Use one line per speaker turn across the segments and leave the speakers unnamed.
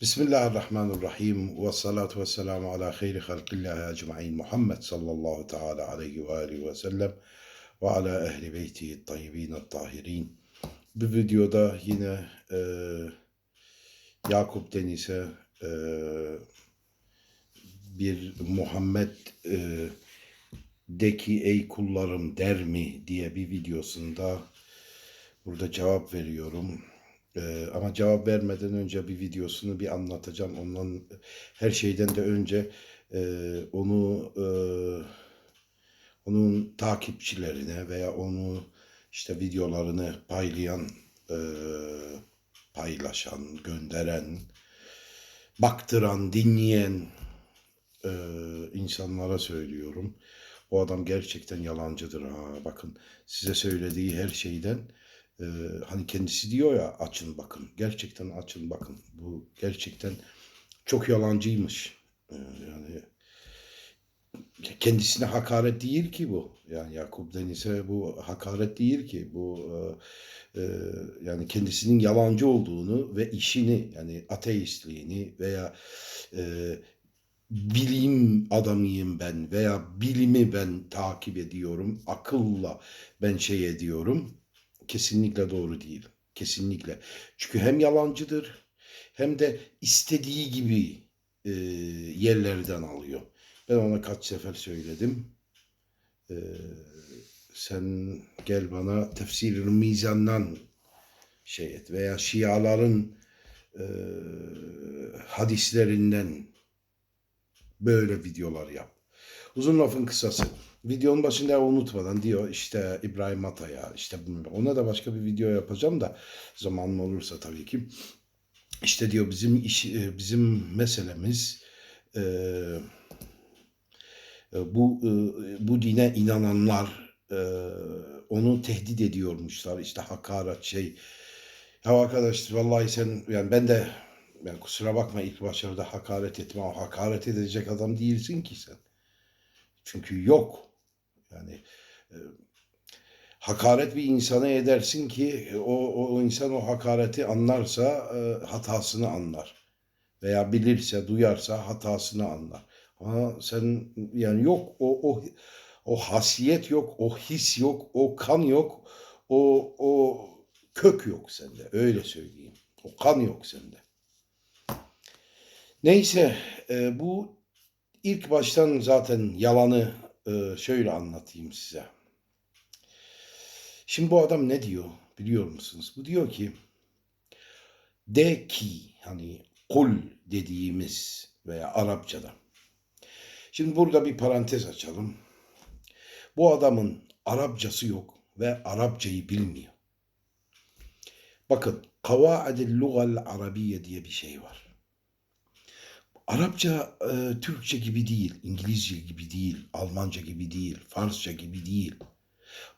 Bismillahirrahmanirrahim ve salatu ve selamu ala hayri halqillahi ecma'in Muhammed sallallahu teala aleyhi ve aleyhi ve sellem ve ala ehli beyti tayyibin tahirin. Bu videoda yine e, Yakup Deniz'e e, bir Muhammed e, de ki ey kullarım der mi diye bir videosunda burada cevap veriyorum. Ee, ama cevap vermeden önce bir videosunu bir anlatacağım. Ondan her şeyden de önce e, onu e, onun takipçilerine veya onu işte videolarını paylayan, e, paylaşan, gönderen, baktıran, dinleyen e, insanlara söylüyorum. O adam gerçekten yalancıdır ha. Bakın size söylediği her şeyden ee, hani kendisi diyor ya açın bakın. Gerçekten açın bakın. Bu gerçekten çok yalancıymış. Ee, yani kendisine hakaret değil ki bu. Yani Yakup Deniz'e bu hakaret değil ki. Bu e, e, yani kendisinin yalancı olduğunu ve işini yani ateistliğini veya e, bilim adamıyım ben veya bilimi ben takip ediyorum. Akılla ben şey ediyorum kesinlikle doğru değil. Kesinlikle. Çünkü hem yalancıdır hem de istediği gibi e, yerlerden alıyor. Ben ona kaç sefer söyledim. E, sen gel bana tefsir mizandan şey et veya şiaların e, hadislerinden böyle videolar yap. Uzun lafın kısası. Videonun başında unutmadan diyor işte İbrahim Atay'a işte ona da başka bir video yapacağım da zamanım olursa tabii ki. İşte diyor bizim iş e, bizim meselemiz e, e, bu bu dine inananlar onu tehdit ediyormuşlar işte hakaret şey ya arkadaş vallahi sen yani ben de yani kusura bakma ilk başlarda hakaret etme o hakaret edecek adam değilsin ki sen. Çünkü yok. Yani e, hakaret bir insana edersin ki o, o insan o hakareti anlarsa e, hatasını anlar. Veya bilirse, duyarsa hatasını anlar. Ama sen yani yok o o o hasiyet yok, o his yok, o kan yok, o o kök yok sende. Öyle söyleyeyim. O kan yok sende. Neyse e, bu ilk baştan zaten yalanı e, şöyle anlatayım size. Şimdi bu adam ne diyor biliyor musunuz? Bu diyor ki de ki hani kul dediğimiz veya Arapçada. Şimdi burada bir parantez açalım. Bu adamın Arapçası yok ve Arapçayı bilmiyor. Bakın Kavaadil Lugal Arabiye diye bir şey var. Arapça e, Türkçe gibi değil, İngilizce gibi değil, Almanca gibi değil, Farsça gibi değil.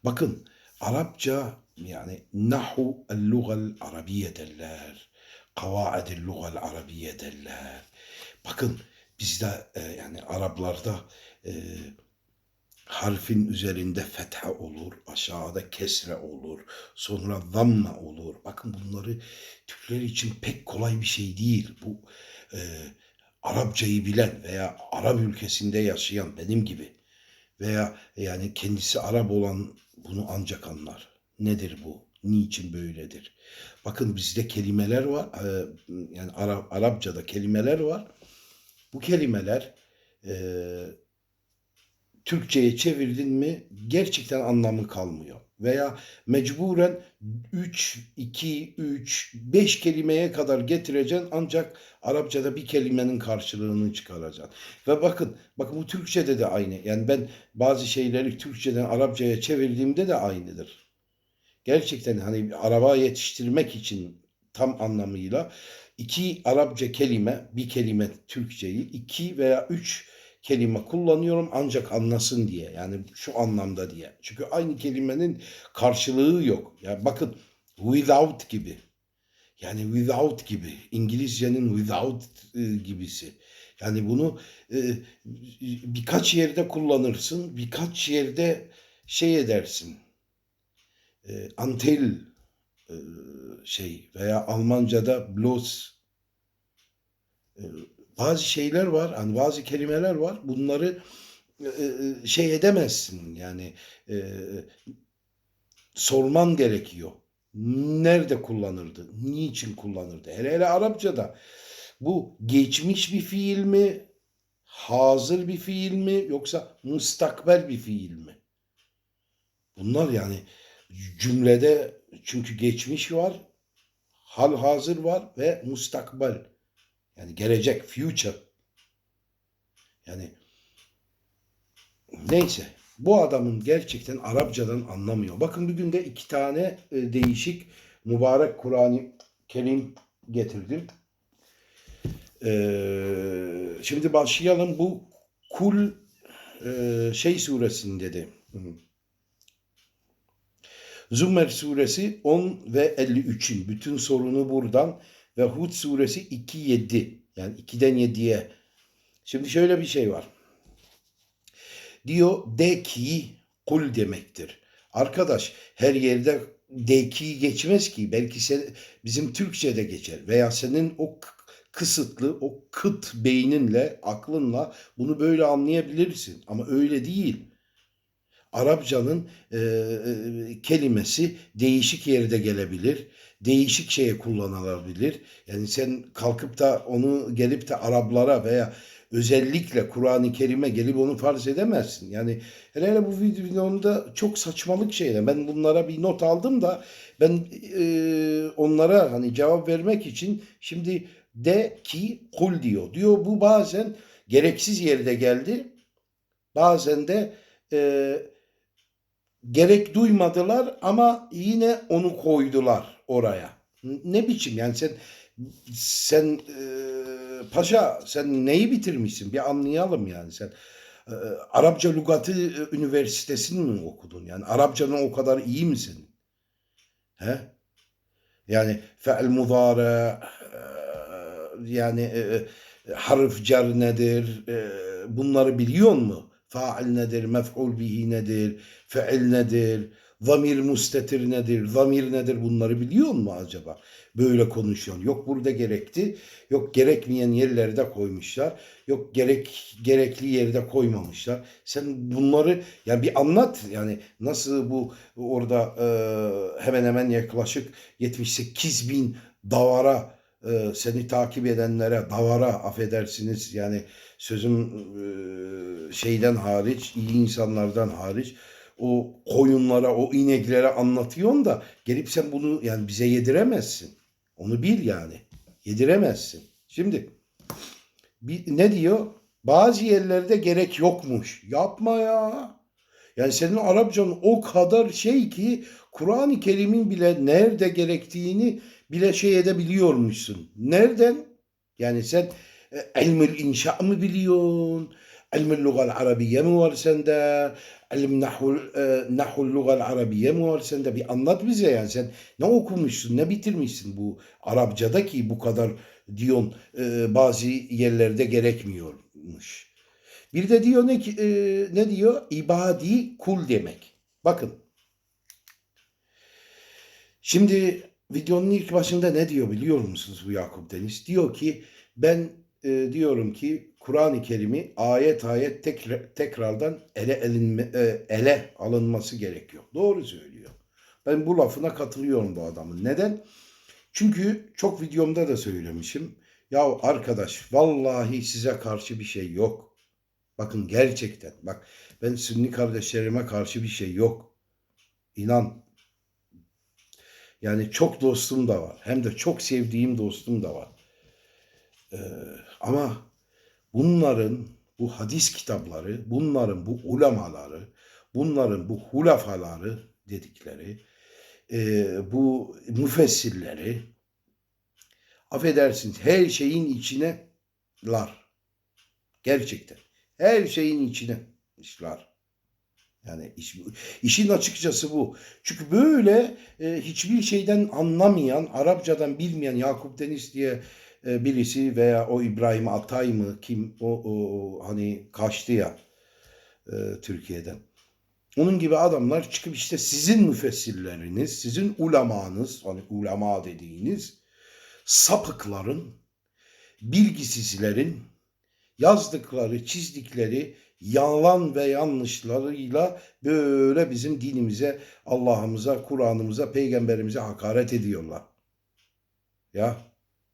Bakın Arapça yani nahu el-lugal arabiye derler. Kavaidil lugal arabiye derler. Bakın bizde e, yani Araplarda e, harfin üzerinde fetha olur, aşağıda kesre olur, sonra zamma olur. Bakın bunları Türkler için pek kolay bir şey değil. Bu e, Arapçayı bilen veya Arap ülkesinde yaşayan benim gibi veya yani kendisi Arap olan bunu ancak anlar. Nedir bu? Niçin böyledir? Bakın bizde kelimeler var. E, yani Arap, Arapçada kelimeler var. Bu kelimeler e, Türkçe'ye çevirdin mi gerçekten anlamı kalmıyor veya mecburen 3, 2, 3, 5 kelimeye kadar getireceksin ancak Arapçada bir kelimenin karşılığını çıkaracaksın. Ve bakın, bakın bu Türkçede de aynı. Yani ben bazı şeyleri Türkçeden Arapçaya çevirdiğimde de aynıdır. Gerçekten hani araba yetiştirmek için tam anlamıyla iki Arapça kelime, bir kelime Türkçeyi, iki veya üç kelime kullanıyorum ancak anlasın diye. Yani şu anlamda diye. Çünkü aynı kelimenin karşılığı yok. Yani bakın without gibi. Yani without gibi. İngilizcenin without e, gibisi. Yani bunu e, birkaç yerde kullanırsın, birkaç yerde şey edersin. E, until e, şey veya Almanca'da bloß e, bazı şeyler var, hani bazı kelimeler var. Bunları e, e, şey edemezsin yani e, sorman gerekiyor. Nerede kullanırdı? Niçin kullanırdı? Hele hele Arapçada bu geçmiş bir fiil mi? Hazır bir fiil mi? Yoksa mustakbel bir fiil mi? Bunlar yani cümlede çünkü geçmiş var, hal hazır var ve mustakbel. Yani gelecek, future. Yani neyse. Bu adamın gerçekten Arapçadan anlamıyor. Bakın bugün de iki tane e, değişik mübarek Kur'an-ı Kerim getirdim. Ee, şimdi başlayalım. Bu Kul e, şey suresinde de. Zümer suresi 10 ve 53'ün bütün sorunu buradan ve Hud suresi 2-7 yani 2'den 7'ye. Şimdi şöyle bir şey var. Diyor de ki kul demektir. Arkadaş her yerde de ki geçmez ki. Belki sen, bizim Türkçe'de geçer veya senin o kısıtlı, o kıt beyninle, aklınla bunu böyle anlayabilirsin. Ama öyle değil. Arapçanın e, e, kelimesi değişik yerde gelebilir. Değişik şeye kullanılabilir. Yani sen kalkıp da onu gelip de Araplara veya özellikle Kur'an-ı Kerim'e gelip onu farz edemezsin. Yani hele hele bu videomda çok saçmalık şeyler. Ben bunlara bir not aldım da ben e, onlara hani cevap vermek için şimdi de ki kul diyor. Diyor bu bazen gereksiz yerde geldi. Bazen de e, gerek duymadılar ama yine onu koydular oraya. Ne biçim yani sen sen e, paşa sen neyi bitirmişsin bir anlayalım yani sen e, Arapça Lugatı e, Üniversitesi'ni mi okudun yani Arapçanın o kadar iyi misin? He? Yani fe'l mudare e, yani e, e, harf cer nedir? E, bunları biliyor mu? Fail nedir? Mef'ul bihi nedir? Fe'il nedir? Zamir mustetir nedir? Zamir nedir? Bunları biliyor mu acaba? Böyle konuşuyorsun. Yok burada gerekti. Yok gerekmeyen yerlerde koymuşlar. Yok gerek gerekli yerde koymamışlar. Sen bunları yani bir anlat. Yani nasıl bu orada e, hemen hemen yaklaşık 78 bin davara e, seni takip edenlere davara affedersiniz yani sözüm e, şeyden hariç iyi insanlardan hariç o koyunlara o ineklere anlatıyorsun da gelip sen bunu yani bize yediremezsin. Onu bil yani. Yediremezsin. Şimdi bir, ne diyor? Bazı yerlerde gerek yokmuş. Yapma ya. Yani senin Arapçan o kadar şey ki Kur'an-ı Kerim'in bile nerede gerektiğini bile şey edebiliyormuşsun. Nereden? Yani sen ilmül inşa mı biliyorsun? İlmül lugal arabiye mi var sende? İlm nahul, e, nahul lugal arabiye mi var sende? Bir anlat bize yani sen ne okumuşsun, ne bitirmişsin bu Arapçada ki bu kadar diyorsun e, bazı yerlerde gerekmiyormuş. Bir de diyor ne e, ne diyor? İbadi kul demek. Bakın. Şimdi videonun ilk başında ne diyor biliyor musunuz bu Yakup Deniz? Diyor ki ben e, diyorum ki Kur'an-ı Kerim'i ayet ayet tekrar, tekrardan ele elinme, e, ele alınması gerekiyor. Doğru söylüyor. Ben bu lafına katılıyorum bu adamın. Neden? Çünkü çok videomda da söylemişim. Ya arkadaş vallahi size karşı bir şey yok. Bakın gerçekten bak ben Sünni kardeşlerime karşı bir şey yok. İnan. Yani çok dostum da var. Hem de çok sevdiğim dostum da var. Ee, ama bunların bu hadis kitapları, bunların bu ulemaları, bunların bu hulafaları dedikleri, e, bu müfessirleri, affedersiniz her şeyin içine lar. Gerçekten. Her şeyin içine işler. Yani iş, işin açıkçası bu. Çünkü böyle e, hiçbir şeyden anlamayan, Arapçadan bilmeyen Yakup Deniz diye e, birisi veya o İbrahim Atay mı kim o, o hani kaçtı ya e, Türkiye'den. Onun gibi adamlar çıkıp işte sizin müfessirleriniz, sizin ulemanız, hani ulema dediğiniz sapıkların bilgisizlerin yazdıkları, çizdikleri yalan ve yanlışlarıyla böyle bizim dinimize, Allah'ımıza, Kur'an'ımıza, peygamberimize hakaret ediyorlar. Ya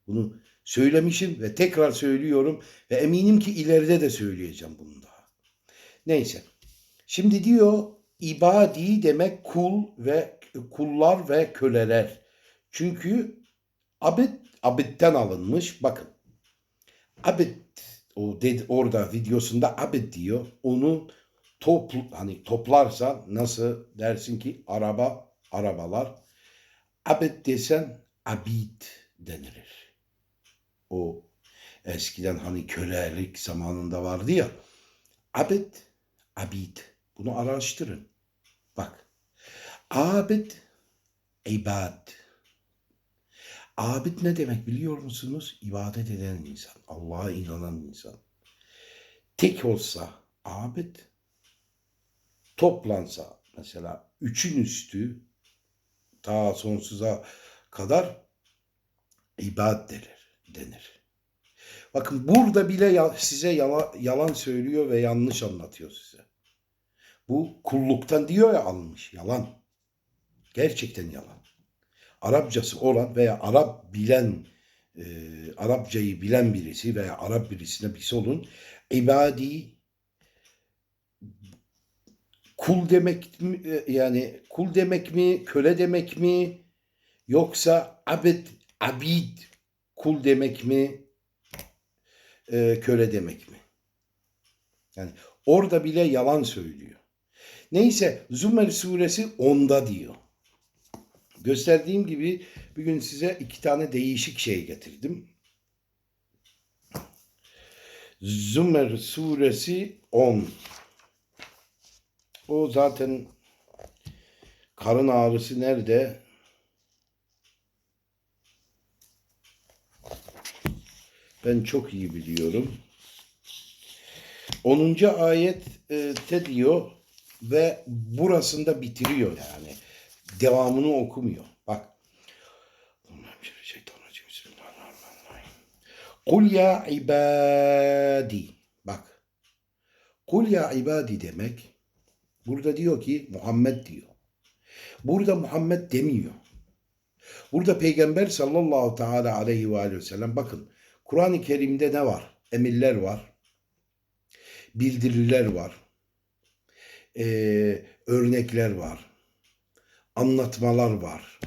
bunu söylemişim ve tekrar söylüyorum ve eminim ki ileride de söyleyeceğim bunu daha. Neyse. Şimdi diyor ibadi demek kul ve kullar ve köleler. Çünkü abid abidden alınmış. Bakın. Abid o dedi, orada videosunda abid diyor. Onu topl hani toplarsa nasıl dersin ki araba arabalar. Abid desen abid denilir. O eskiden hani kölelik zamanında vardı ya. Abid, abid. Bunu araştırın. Bak. Abid, ibad. Abid ne demek biliyor musunuz? İbadet eden insan. Allah'a inanan insan. Tek olsa abid, toplansa mesela üçün üstü ta sonsuza kadar ibad denir. Denir. Bakın burada bile size yala- yalan söylüyor ve yanlış anlatıyor size. Bu kulluktan diyor ya alınmış. Yalan. Gerçekten yalan. Arapçası olan veya Arap bilen, e, Arapçayı bilen birisi veya Arap birisine bir sorun. İbadi kul demek mi, e, yani kul demek mi, köle demek mi yoksa abed, abid kul demek mi, e, köle demek mi? Yani orada bile yalan söylüyor. Neyse Zümer suresi 10'da diyor. Gösterdiğim gibi bugün size iki tane değişik şey getirdim. Zümer suresi 10. O zaten karın ağrısı nerede? Ben çok iyi biliyorum. 10. ayet e, te diyor ve burasında bitiriyor yani. Devamını okumuyor. Bak. Kul ya ibadi. Bak. Kul ya ibadi demek burada diyor ki Muhammed diyor. Burada Muhammed demiyor. Burada Peygamber sallallahu teala aleyhi ve aleyhi ve sellem bakın Kur'an-ı Kerim'de ne var? Emirler var. Bildiriler var. Ee, örnekler var. Anlatmalar var.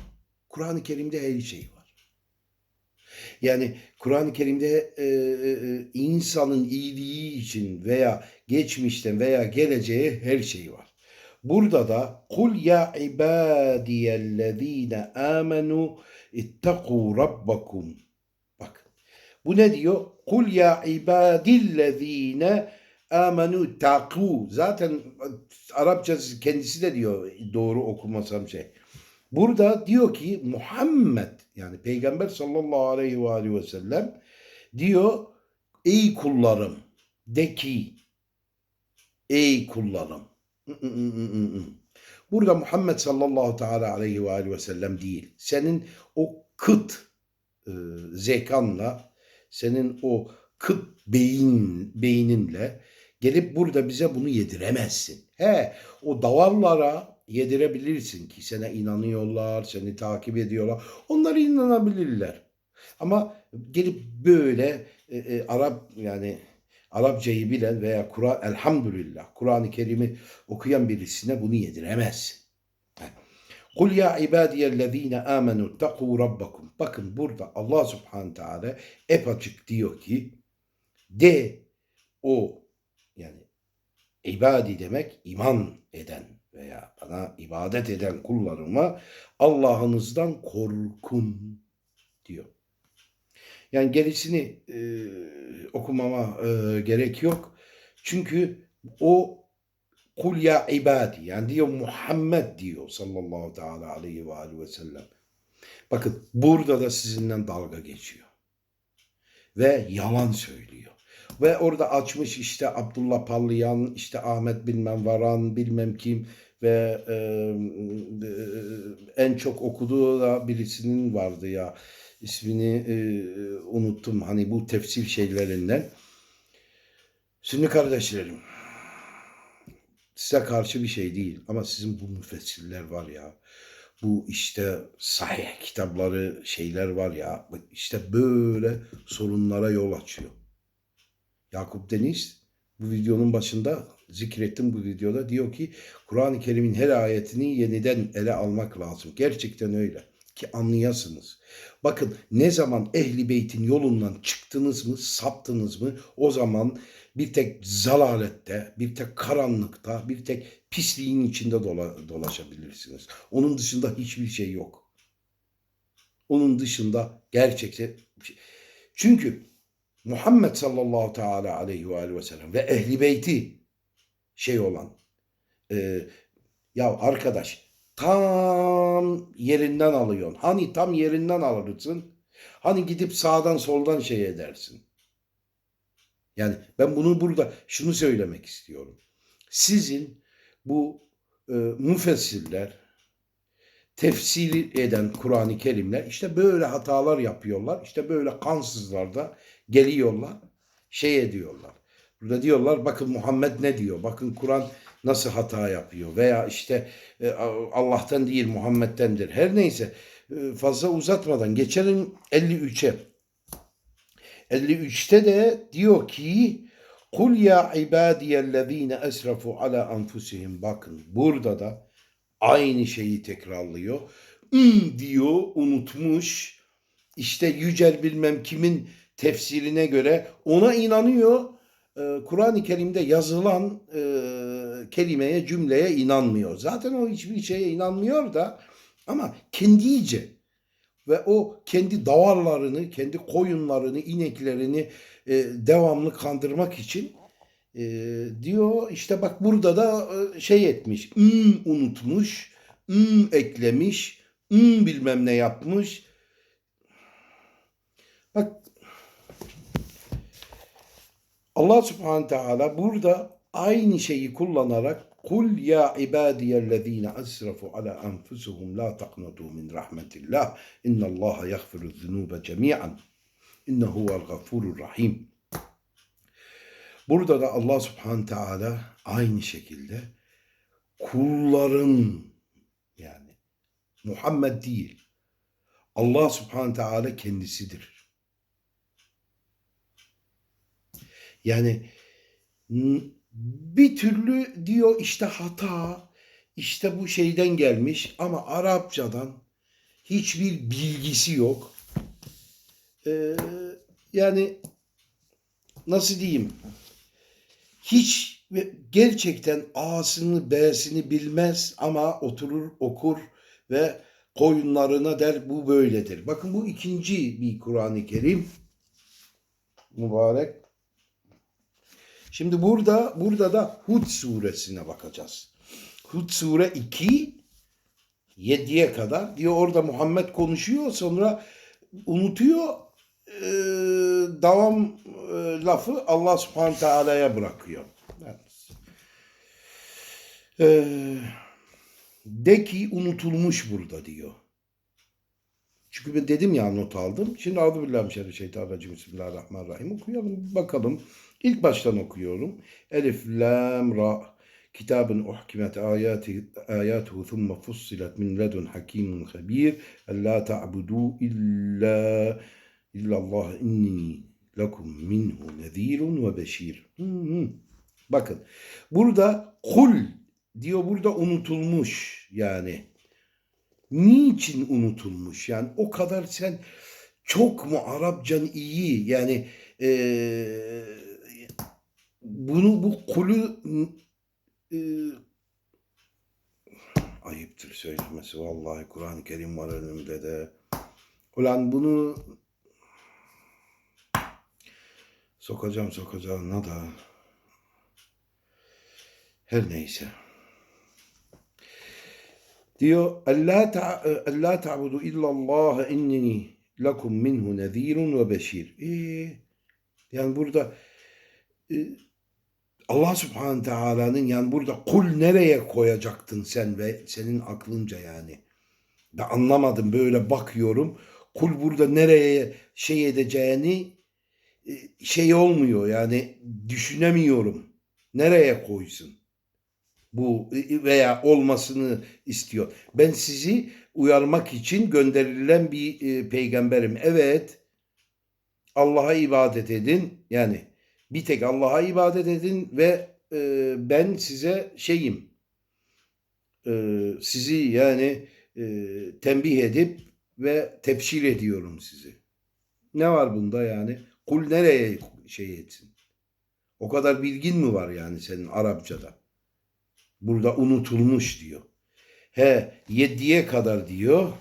Kur'an-ı Kerim'de her şey var. Yani Kur'an-ı Kerim'de e, e, insanın iyiliği için veya geçmişten veya geleceğe her şey var. Burada da kul ya ibadiyellezine amenu ittaku rabbakum. Bu ne diyor? Kul ya ibadillezine amenu taku. Zaten Arapçası kendisi de diyor doğru okumasam şey. Burada diyor ki Muhammed yani Peygamber sallallahu aleyhi ve aleyhi ve sellem diyor ey kullarım de ki ey kullarım. Burada Muhammed sallallahu teala aleyhi ve aleyhi ve sellem değil. Senin o kıt e, zekanla, senin o kıt beyin beyninle gelip burada bize bunu yediremezsin. He, o davarlara yedirebilirsin ki sana inanıyorlar, seni takip ediyorlar. Onlar inanabilirler. Ama gelip böyle e, e, Arap yani Arapçayı bilen veya Kur'an elhamdülillah Kur'an-ı Kerim'i okuyan birisine bunu yediremezsin. Kul ya ibadiyellezine amenu taku rabbakum. Bakın burada Allah subhanahu teala ep açık diyor ki de o yani ibadi demek iman eden veya bana ibadet eden kullarıma Allah'ınızdan korkun diyor. Yani gerisini e, okumama e, gerek yok. Çünkü o kul ya ibadi yani diyor Muhammed diyor sallallahu teala aleyhi ve aleyhi ve sellem. Bakın burada da sizinle dalga geçiyor. Ve yalan söylüyor. Ve orada açmış işte Abdullah Pallayan, işte Ahmet bilmem Varan, bilmem kim ve e, e, en çok okuduğu da birisinin vardı ya ismini e, unuttum. Hani bu tefsir şeylerinden. Şimdi kardeşlerim size karşı bir şey değil ama sizin bu müfessirler var ya bu işte sahih kitapları şeyler var ya işte böyle sorunlara yol açıyor. Yakup Deniz bu videonun başında zikrettim bu videoda diyor ki Kur'an-ı Kerim'in her ayetini yeniden ele almak lazım. Gerçekten öyle ki anlayasınız. Bakın ne zaman Ehli Beyt'in yolundan çıktınız mı, saptınız mı o zaman bir tek zalalette, bir tek karanlıkta, bir tek pisliğin içinde dola- dolaşabilirsiniz. Onun dışında hiçbir şey yok. Onun dışında gerçekten çünkü Muhammed sallallahu teala aleyhi ve aleyhi ve sellem ve ehli beyti şey olan e, ya arkadaş tam yerinden alıyorsun. Hani tam yerinden alırsın. Hani gidip sağdan soldan şey edersin. Yani ben bunu burada şunu söylemek istiyorum. Sizin bu e, müfessirler tefsir eden Kur'an-ı Kerimler işte böyle hatalar yapıyorlar. İşte böyle kansızlar da geliyorlar, şey ediyorlar. Burada diyorlar bakın Muhammed ne diyor? Bakın Kur'an nasıl hata yapıyor? Veya işte e, Allah'tan değil Muhammed'dendir. Her neyse e, fazla uzatmadan geçelim 53'e. 53'te de diyor ki Kul ya ibadiyellezine esrafu ala anfusihim. Bakın burada da aynı şeyi tekrarlıyor. Üm diyor unutmuş. İşte Yücel bilmem kimin tefsirine göre ona inanıyor. Ee, Kur'an-ı Kerim'de yazılan e, kelimeye, cümleye inanmıyor. Zaten o hiçbir şeye inanmıyor da ama kendice ve o kendi davarlarını, kendi koyunlarını, ineklerini e, devamlı kandırmak için e, diyor işte bak burada da e, şey etmiş, üm unutmuş, üm eklemiş, üm bilmem ne yapmış. Bak Allah subhanahu teala burada aynı şeyi kullanarak Kul ya ibadiyellezine asrafu ala anfusuhum la taqnatu min rahmetillah. İnnallaha yaghfiru zunuba cemi'an. İnnehu huvel gafurur rahim. Burada da Allah subhanahu teala aynı şekilde kulların yani Muhammed değil Allah subhanahu teala kendisidir. Yani bir türlü diyor işte hata, işte bu şeyden gelmiş ama Arapçadan hiçbir bilgisi yok. Ee, yani nasıl diyeyim? Hiç gerçekten A'sını B'sini bilmez ama oturur okur ve koyunlarına der bu böyledir. Bakın bu ikinci bir Kur'an-ı Kerim. Mübarek. Şimdi burada burada da Hud suresine bakacağız. Hud sure 2 7'ye kadar diyor orada Muhammed konuşuyor sonra unutuyor e, devam e, lafı Allah subhanahu teala'ya bırakıyor. E, de ki unutulmuş burada diyor. Çünkü ben dedim ya not aldım. Şimdi adı billahi şeytanirracim. Bismillahirrahmanirrahim. Okuyalım bakalım. İlk baştan okuyorum. Elif, lam, ra. Kitabın uhkimet ayati, ayatuhu thumma fussilet min ledun hakimun habir. La ta'budu illa illallah inni lekum minhu nezirun ve beşir. Bakın burada kul diyor burada unutulmuş yani. Niçin unutulmuş? Yani o kadar sen çok mu Arapcan iyi yani eee bunu bu kulü e, ayıptır söylemesi vallahi Kur'an-ı Kerim var önümde de. Ulan bunu sokacağım ne da her neyse. Diyor Allah ta Allah ta'budu illallah inni lakum minhu nezirun ve beşir. Ee, yani burada e, Allah subhanahu teala'nın yani burada kul nereye koyacaktın sen ve senin aklınca yani. Ben anlamadım böyle bakıyorum. kul burada nereye şey edeceğini e, şey olmuyor yani düşünemiyorum. Nereye koysun? Bu e, veya olmasını istiyor. Ben sizi uyarmak için gönderilen bir e, peygamberim. Evet. Allah'a ibadet edin. Yani bir tek Allah'a ibadet edin ve e, ben size şeyim. E, sizi yani e, tembih edip ve tebşir ediyorum sizi. Ne var bunda yani? Kul nereye şey etsin? O kadar bilgin mi var yani senin Arapçada? Burada unutulmuş diyor. He yediye kadar diyor.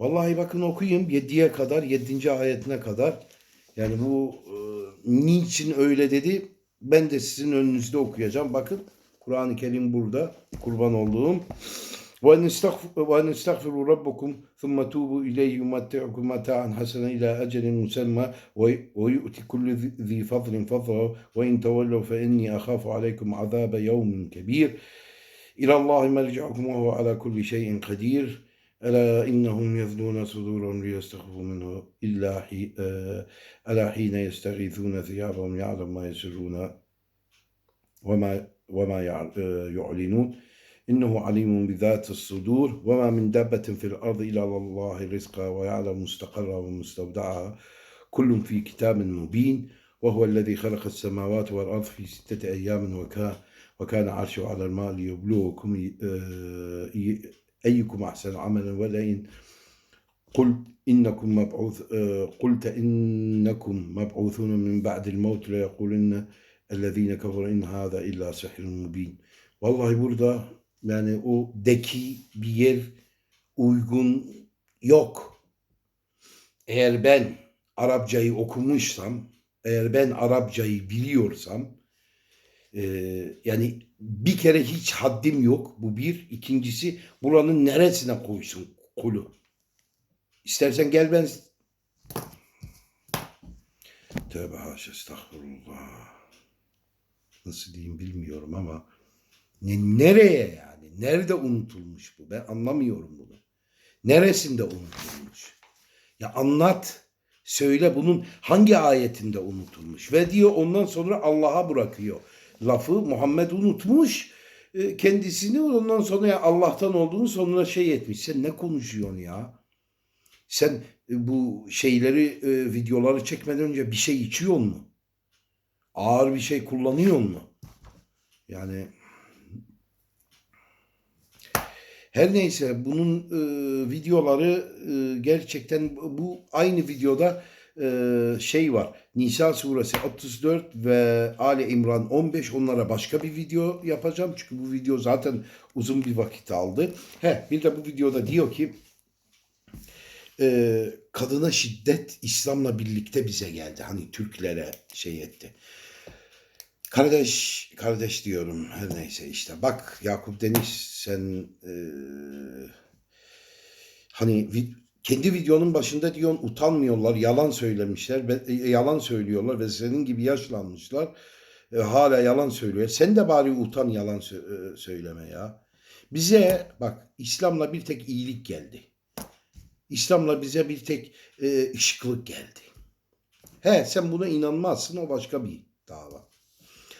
Vallahi bakın okuyayım yediye kadar yedinci ayetine kadar. Yani bu e, niçin öyle dedi ben de sizin önünüzde okuyacağım. Bakın Kur'an-ı Kerim burada kurban olduğum. وَاَنْ اسْتَغْفِرُوا رَبَّكُمْ ثُمَّ تُوبُوا إِلَيْهِ يُمَتِّعُكُمْ مَتَاعًا حَسَنًا إِلَى أَجَلٍ مُسَمَّى وَيُؤْتِ كُلُّ ذِي فَضْلٍ فَضْلَهُ وَإِنْ تَوَلَّوْا فَإِنِّي أَخَافُ عَلَيْكُمْ عَذَابَ يَوْمٍ كَبِيرٍ إلى الله مرجعكم وهو على كل شيء قدير ألا إنهم يثنون صدورهم ليستخفوا منه إلا حي... آه، ألا حين يستغيثون ثيابهم يعلم ما يسرون وما وما آه، يعلنون. إنه عليم بذات الصدور وما من دابة في الأرض إلا الله رزقها ويعلم مستقرها ومستودعها. كل في كتاب مبين وهو الذي خلق السماوات والأرض في ستة أيام وكان وكان عرشه على الماء ليبلوكم آه، أيكم أحسن عملا ولئن قل إنكم مبعوث آه، قلت إنكم مبعوثون من بعد الموت ليقولن الذين كفروا إن هذا إلا سحر مبين Vallahi burada yani o deki bir yer uygun yok. Eğer ben Arapçayı okumuşsam, eğer ben Arapçayı biliyorsam, e, yani bir kere hiç haddim yok. Bu bir. İkincisi buranın neresine koysun kulu. İstersen gel ben... Tövbe haşa estağfurullah. Nasıl diyeyim bilmiyorum ama ne, nereye yani? Nerede unutulmuş bu? Ben anlamıyorum bunu. Neresinde unutulmuş? Ya anlat. Söyle bunun hangi ayetinde unutulmuş? Ve diyor ondan sonra Allah'a bırakıyor. Lafı Muhammed unutmuş. e, Kendisini ondan sonra ya Allah'tan olduğunu sonra şey etmiş. Sen ne konuşuyorsun ya? Sen e, bu şeyleri, e, videoları çekmeden önce bir şey içiyor mu? Ağır bir şey kullanıyor mu? Yani her neyse bunun videoları gerçekten bu aynı videoda şey var. Nisa suresi 34 ve Ali İmran 15 onlara başka bir video yapacağım. Çünkü bu video zaten uzun bir vakit aldı. He, bir de bu videoda diyor ki e, kadına şiddet İslam'la birlikte bize geldi. Hani Türklere şey etti. Kardeş, kardeş diyorum her neyse işte. Bak Yakup Deniz sen e, hani kendi videonun başında diyorsun utanmıyorlar, yalan söylemişler, ve- e, yalan söylüyorlar ve senin gibi yaşlanmışlar. E, hala yalan söylüyor. Sen de bari utan yalan sö- e, söyleme ya. Bize bak İslam'la bir tek iyilik geldi. İslam'la bize bir tek e, ışıklık geldi. He sen buna inanmazsın o başka bir dava.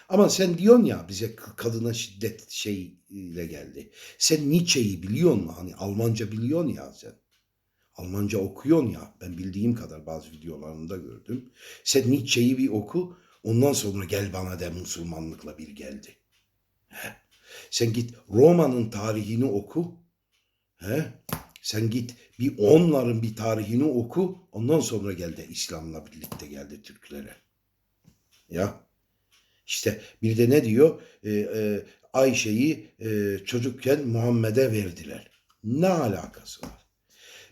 Ama sen diyorsun ya bize kadına şiddet şey ile geldi. Sen Nietzsche'yi biliyor musun? Hani Almanca biliyorsun ya sen. Almanca okuyorsun ya. Ben bildiğim kadar bazı videolarında gördüm. Sen Nietzsche'yi bir oku. Ondan sonra gel bana de Müslümanlıkla bir geldi. He. Sen git Roma'nın tarihini oku. He. Sen git bir onların bir tarihini oku. Ondan sonra gel de İslam'la birlikte geldi Türklere. Ya. İşte bir de ne diyor? Ee, e, Ayşe'yi e, çocukken Muhammed'e verdiler. Ne alakası var?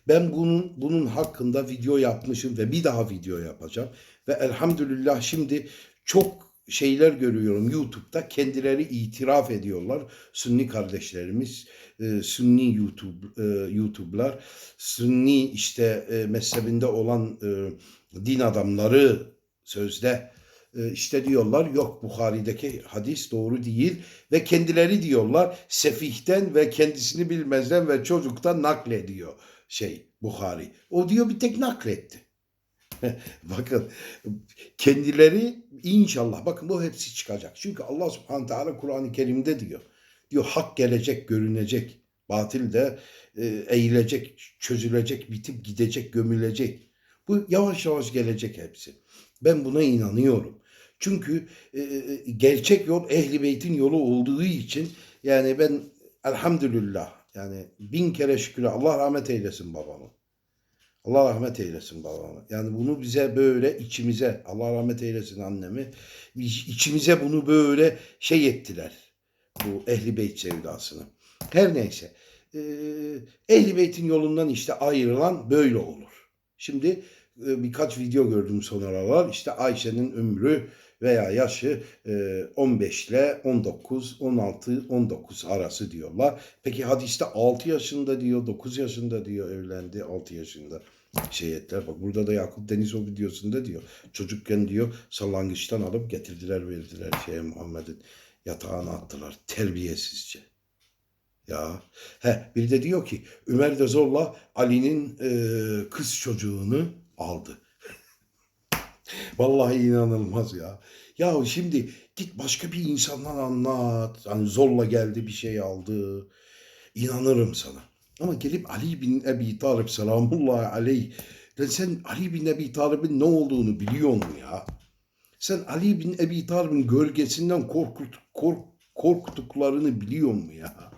Ben bunun bunun hakkında video yapmışım ve bir daha video yapacağım. Ve elhamdülillah şimdi çok şeyler görüyorum YouTube'da. Kendileri itiraf ediyorlar. Sünni kardeşlerimiz, e, Sünni YouTube e, YouTube'lar, Sünni işte e, mezhebinde olan e, din adamları sözde e, işte diyorlar yok Bukhari'deki hadis doğru değil ve kendileri diyorlar sefihten ve kendisini bilmezden ve çocuktan naklediyor şey Bukhari. O diyor bir tek nakletti. bakın kendileri inşallah bakın bu hepsi çıkacak. Çünkü Allah subhanahu teala Kur'an-ı Kerim'de diyor. Diyor hak gelecek, görünecek. Batil de e, eğilecek, çözülecek, bitip gidecek, gömülecek. Bu yavaş yavaş gelecek hepsi. Ben buna inanıyorum. Çünkü e, e, gerçek yol Ehli Beyt'in yolu olduğu için yani ben elhamdülillah yani bin kere şükür Allah rahmet eylesin babamı. Allah rahmet eylesin babamı. Yani bunu bize böyle içimize Allah rahmet eylesin annemi içimize bunu böyle şey ettiler. Bu Ehli Beyt sevdasını. Her neyse. Ee, Ehli Beyt'in yolundan işte ayrılan böyle olur. Şimdi e, birkaç video gördüm son aralar. İşte Ayşe'nin ömrü veya yaşı e, 15 ile 19, 16, 19 arası diyorlar. Peki hadiste 6 yaşında diyor, 9 yaşında diyor evlendi, 6 yaşında şey ettiler. Bak burada da Yakup Deniz o videosunda diyor. Çocukken diyor salangıçtan alıp getirdiler verdiler şeye Muhammed'in yatağına attılar terbiyesizce. Ya he bir de diyor ki Ömer de zorla Ali'nin e, kız çocuğunu aldı. Vallahi inanılmaz ya. Ya şimdi git başka bir insandan anlat. Hani zorla geldi bir şey aldı. İnanırım sana. Ama gelip Ali bin Ebi Talib selamullahi aleyh. Sen Ali bin Ebi Talib'in ne olduğunu biliyor musun ya? Sen Ali bin Ebi Talib'in gölgesinden korkut, kork, korktuklarını biliyor musun ya?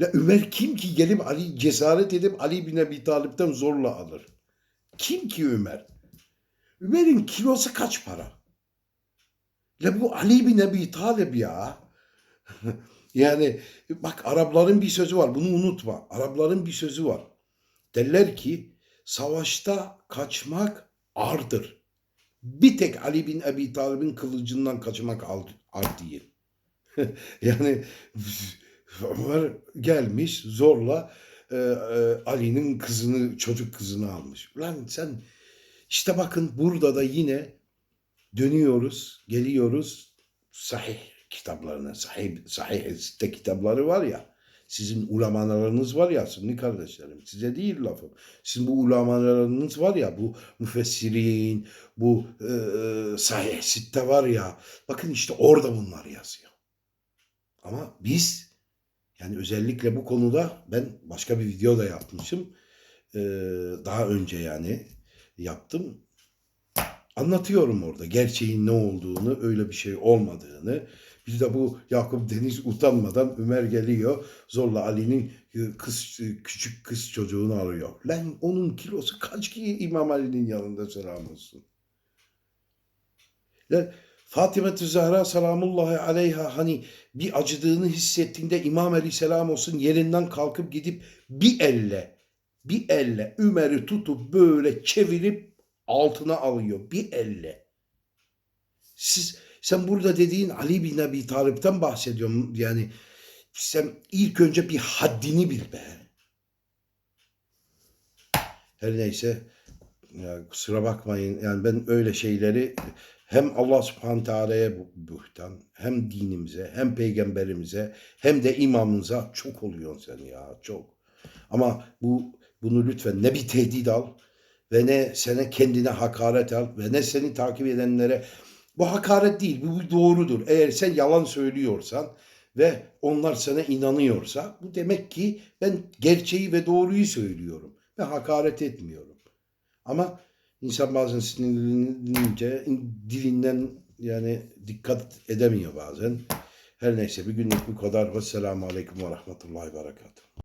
La Ömer kim ki gelip Ali cesaret edip Ali bin Ebi Talip'ten zorla alır? Kim ki Ömer? Ömer'in kilosu kaç para? La bu Ali bin Ebi Talib ya. yani bak Arapların bir sözü var bunu unutma. Arapların bir sözü var. Derler ki savaşta kaçmak ardır. Bir tek Ali bin Ebi Talib'in kılıcından kaçmak ar değil. yani Ömer gelmiş zorla e, e, Ali'nin kızını, çocuk kızını almış. Lan sen işte bakın burada da yine dönüyoruz, geliyoruz sahih kitaplarına, sahih, sahih sitte kitapları var ya, sizin ulamalarınız var ya sünni kardeşlerim, size değil lafım. Sizin bu ulamalarınız var ya, bu müfessirin, bu e, sahih sitte var ya, bakın işte orada bunlar yazıyor. Ama biz yani özellikle bu konuda ben başka bir video da yapmışım. Ee, daha önce yani yaptım. Anlatıyorum orada gerçeğin ne olduğunu, öyle bir şey olmadığını. Bir de bu Yakup Deniz utanmadan Ömer geliyor zorla Ali'nin kız küçük kız çocuğunu arıyor. Lan onun kilosu kaç ki İmam Ali'nin yanında selam olsun. Lan Fatıma Zahra selamullahi aleyha hani bir acıdığını hissettiğinde İmam Ali selam olsun yerinden kalkıp gidip bir elle bir elle Ömer'i tutup böyle çevirip altına alıyor bir elle. Siz sen burada dediğin Ali bin Abi Talip'ten bahsediyorum yani sen ilk önce bir haddini bil be. Her neyse ya kusura bakmayın yani ben öyle şeyleri hem Allah subhanahu teala'ya buhtan hem dinimize hem peygamberimize hem de imamımıza çok oluyorsun sen ya çok. Ama bu bunu lütfen ne bir tehdit al ve ne sana kendine hakaret al ve ne seni takip edenlere bu hakaret değil bu doğrudur. Eğer sen yalan söylüyorsan ve onlar sana inanıyorsa bu demek ki ben gerçeği ve doğruyu söylüyorum ve hakaret etmiyorum. Ama İnsan bazen sinirlenince dilinden yani dikkat edemiyor bazen. Her neyse bir günlük bu kadar. Vesselamu Aleyküm ve Rahmetullahi ve Berekatuhu.